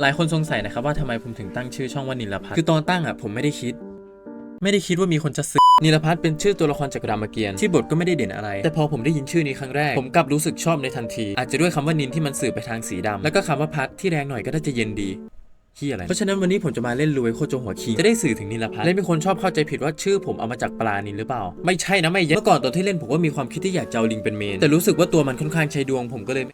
หลายคนสงสัยนะครับว่าทำไมผมถึงตั้งชื่อช่องว่านิลพัทคือตอนตั้งอะผมไม่ได้คิด ไม่ได้คิดว่ามีคนจะซื้อนิลพัทเป็นชื่อตัวละครจากรามเกียรติ์ที่บทก็ไม่ได้เด่นอะไร แต่พอผมได้ยินชื่อนี้ครั้งแรก ผมกลับรู้สึกชอบในทันที อาจจะด้วยคำว่านินที่มันสื่อไปทางสีดำแล้วก็คำว่าพัทที่แรงหน่อยก็น่าจะเย็นดีที่อะไร เพราะฉะนั้นวันนี้ผมจะมาเล่นรวยโคตรหัวคีจะได้สื่อถึงนิลพัทและมีคนชอบเข้าใจผิดว่าชื่อผมเอามาจากปลานินหรือเปล่า ไม่ใช่นะไม่เมื่อก่อนตอนที่เล่นผมก็มีความคิดที่อยากจะเอาลิงเป็นเมน แต่รู้สึกว่าตัวมันค่อนข้างใช้ดวงผมก็เลย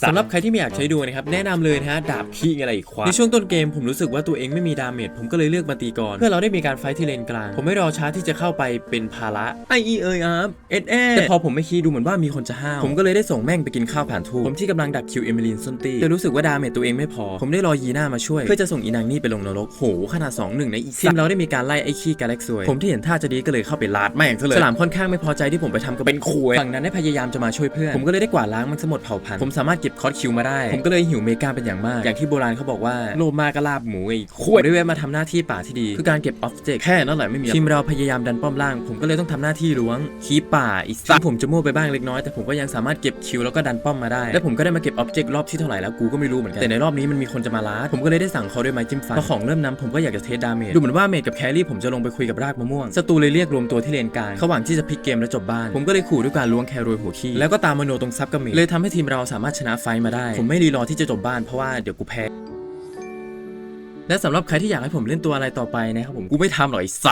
สัตว์สำหรับใครที่ไม่อยากใช้ดวงนะครับแนะนำเลยนะฮะดาบขี้อะไรอีกควายในช่วงต้นเกมผมรู้สึกว่าตัวเองไม่มีดาเมจผมก็เลยเลือกมาตีก่อนเพื่อเราได้มีการไฟท์ที่เลนกลาง ผมไม่รอช้าที่จะเข้าไปเป็นภาระไอเอยอัพเอสเอแต่พอผมไม่คีดูเหมือนว่ามีคนจะห้าวผมก็เลยได้ส่งแม่งไปกินข้าวผ่านทูบผมที่กำลังดักคิวเอมิลินส้นตีแต่รู้สึกว่าดาเมจตัวเองไม่พอ ผมได้รอยีน่ามาช่วยเพื่อจะส่งอีนางนี่ไปลงนรกโหขนาด2 1ในอีทีมเราได้มีการไล่ไอ้ขี้กาแล็กซวยผมที่เห็นท่าจะดีก็เลยเข้าไปลาดแม่งซะเลยฉลามค่อนข้างไม่พอใจที่ผมไปทำกับเป็นคุยฝั่งนั้นได้พยายามจะมาช่วยเพื่อนผมก็เลยได้กวาดล้างมันสมดเผ่าพันธุ์ผมสามารถเก็บคอร์สคิวมาได้ ผมก็เลยหิวเมกาเป็นอย่างมาก อย่างที่โบราณเขาบอกว่าโลมาก็ลาบหมูไอ้คุยได้เวทมาทำหน้าที่ป่าที่ดี คือการเก็บออบเจกต์แค่นั้นแหละไม่มีทีมเราพยายามดันป้อมล่าง ผมก็เลยต้องทำหน้าที่ล้วงคีปป่าอีกซึ่งผมจะมั่วไปบ้างเล็กน้อยแต่ผมก็ยังสามารถเก็บคิวแล้วก็ดันป้อมมาได้และผมก็ได้มาเก็บออบเจกต์รอบที่เท่าไหร่แล้วกูก็ไม่รู้เหมือนกันแต่ในรอบนี้มันมีคนจะมาลาดผมก็เลยได้สั่งเขาด้วยไม้จิ้มฟันพอของเริ่มนำผมก็อยากจะเทสดาเมจดูเหมือนว่าเมจกับแครี่ผมจะลงไปคุยกับรากมะม่วงศัตรูเลยเรียกรวมตัวที่เลนกลางระหว่างที่จะพลิกเกมและจบบ้าน ผมก็เลยขู่ด้วยการล้วงแครอยหัวขี้แล้วก็ตามมโนตรงซับกับเมจเลยทำให้ทีมเราสามารถชนะไฟมาได้ ผมไม่รีรอที่จะจบบ้านเพราะว่าเดี๋ยวกูแพ้และสำหรับใครที่อยากให้ผมเล่นตัวอะไรต่อไปนะครับผมกูไม่ทำหรอกไอ้สัส